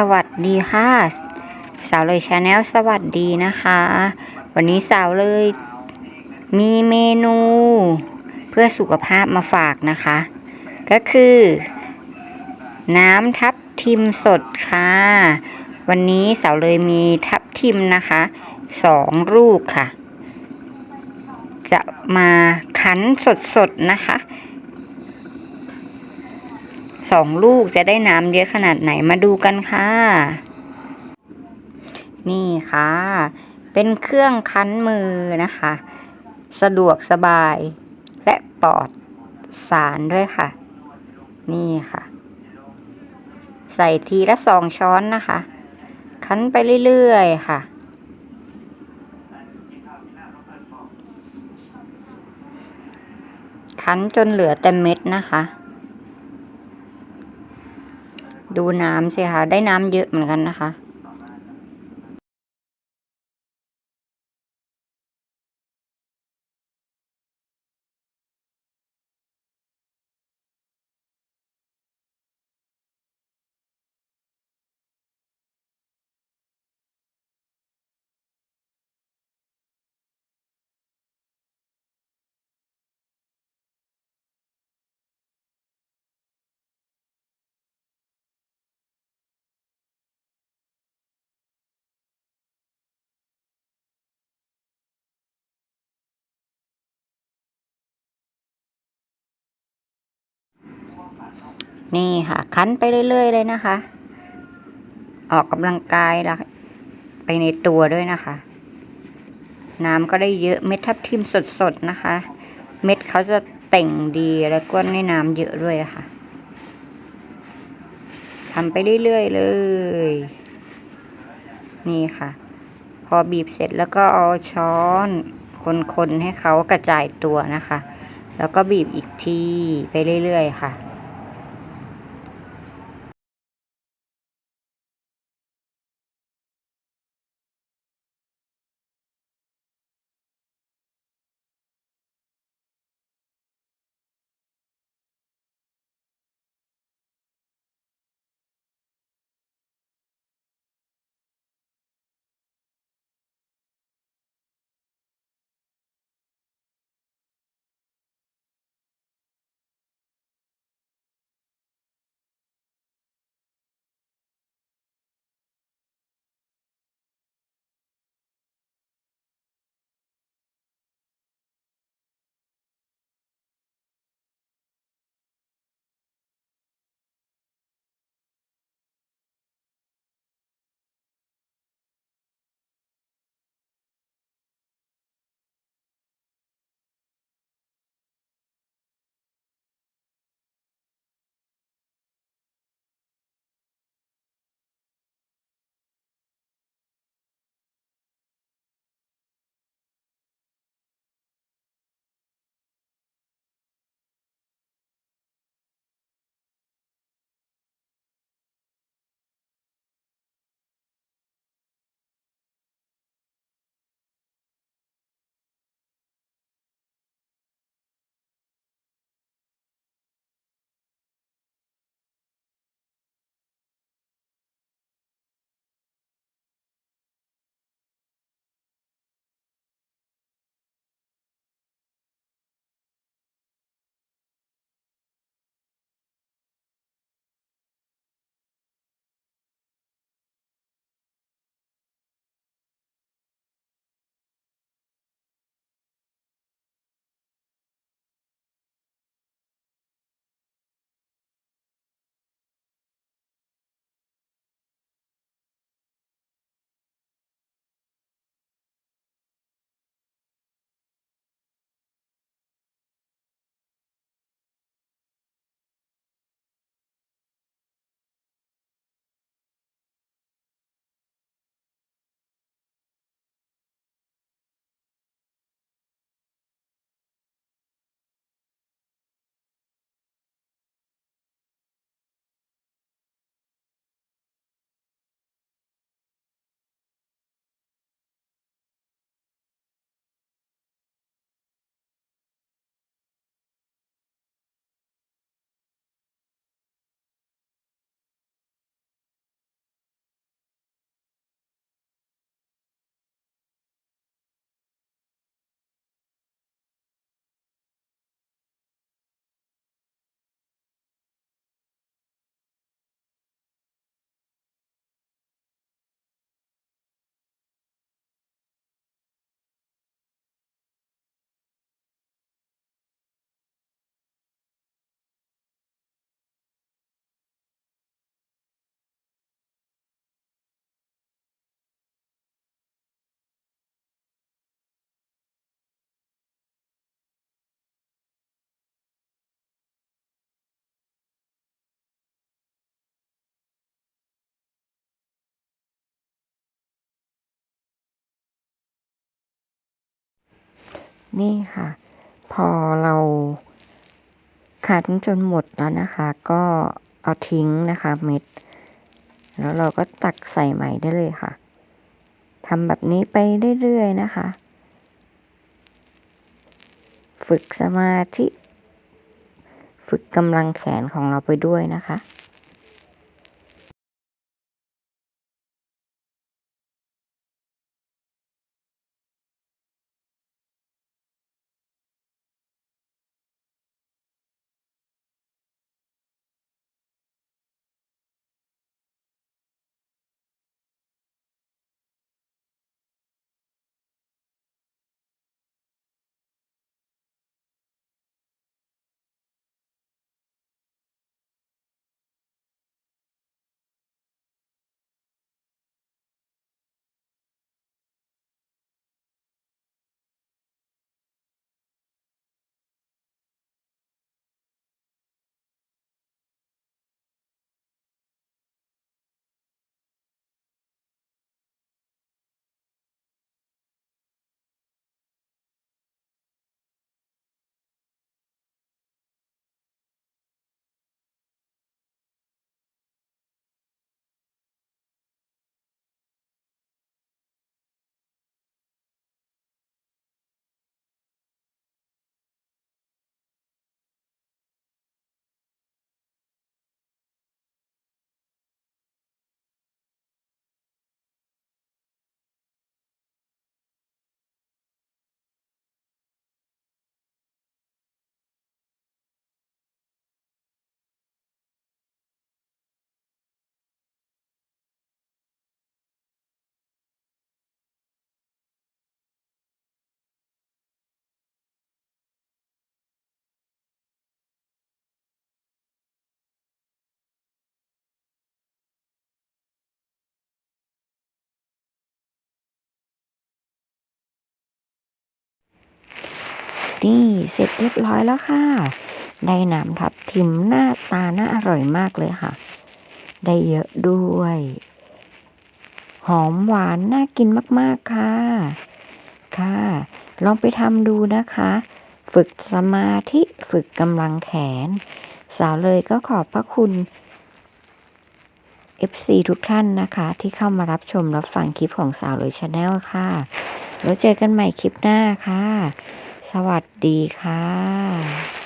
สวัสดีค่ะ สาวเลยชาแนลสวัสดีนะคะ วันนี้สาวเลยมีเมนูเพื่อสุขภาพมาฝากนะคะ ก็คือ น้ำทับทิมสดค่ะ วันนี้สาวเลยมีทับทิมนะคะสองลูกค่ะ จะมาคั้นสดๆนะคะ สองลูกจะได้น้ำเยอะขนาดไหนมาดูกันค่ะ นี่ค่ะ เป็นเครื่องคั้นมือนะคะ สะดวกสบายและปลอดสารด้วยค่ะ นี่ค่ะ ใส่ทีละสองช้อนนะคะ คั้นไปเรื่อยๆค่ะคั้นจนเหลือแต่เม็ดนะคะ ดูน้ำสิคะได้น้ำเยอะเหมือนกันนะคะ นี่ค่ะ คั้นไปเรื่อย ๆ เลยนะคะ ออกกำลังกายละไปในตัวด้วยนะคะ น้ำก็ได้เยอะเม็ดทับทิมสดๆนะคะ เม็ดเขาจะเต่งดีแล้วก็ในน้ำเยอะด้วยค่ะทำไปเรื่อย ๆ เลย นี่ค่ะ พอบีบเสร็จแล้วก็เอาช้อนคนๆให้เขากระจายตัวนะคะ แล้วก็บีบอีกทีไปเรื่อย ๆ ค่ะ นี่ค่ะ พอเราคั้นจนหมดแล้วนะคะ ก็เอาทิ้งนะคะเม็ด แล้วเราก็ตักใส่ใหม่ได้เลยค่ะทำแบบนี้ไปเรื่อยๆนะคะ ฝึกสมาธิ ฝึกกำลังแขนของเราไปด้วยนะคะ นี่เสร็จเรียบร้อยแล้วค่ะ ได้น้ำทับทิมหน้าตาน่าอร่อยมากเลยค่ะ ได้เยอะด้วย หอมหวานน่ากินมากๆค่ะ ค่ะ ลองไปทำดูนะคะ ฝึกสมาธิฝึกกำลังแขน สาวเลยก็ขอบพระคุณ FC ทุกท่านนะคะ ที่เข้ามารับชมรับฟังคลิปของสาวเลยชาแนลค่ะ แล้วเจอกันใหม่คลิปหน้าค่ะ สวัสดีค่ะ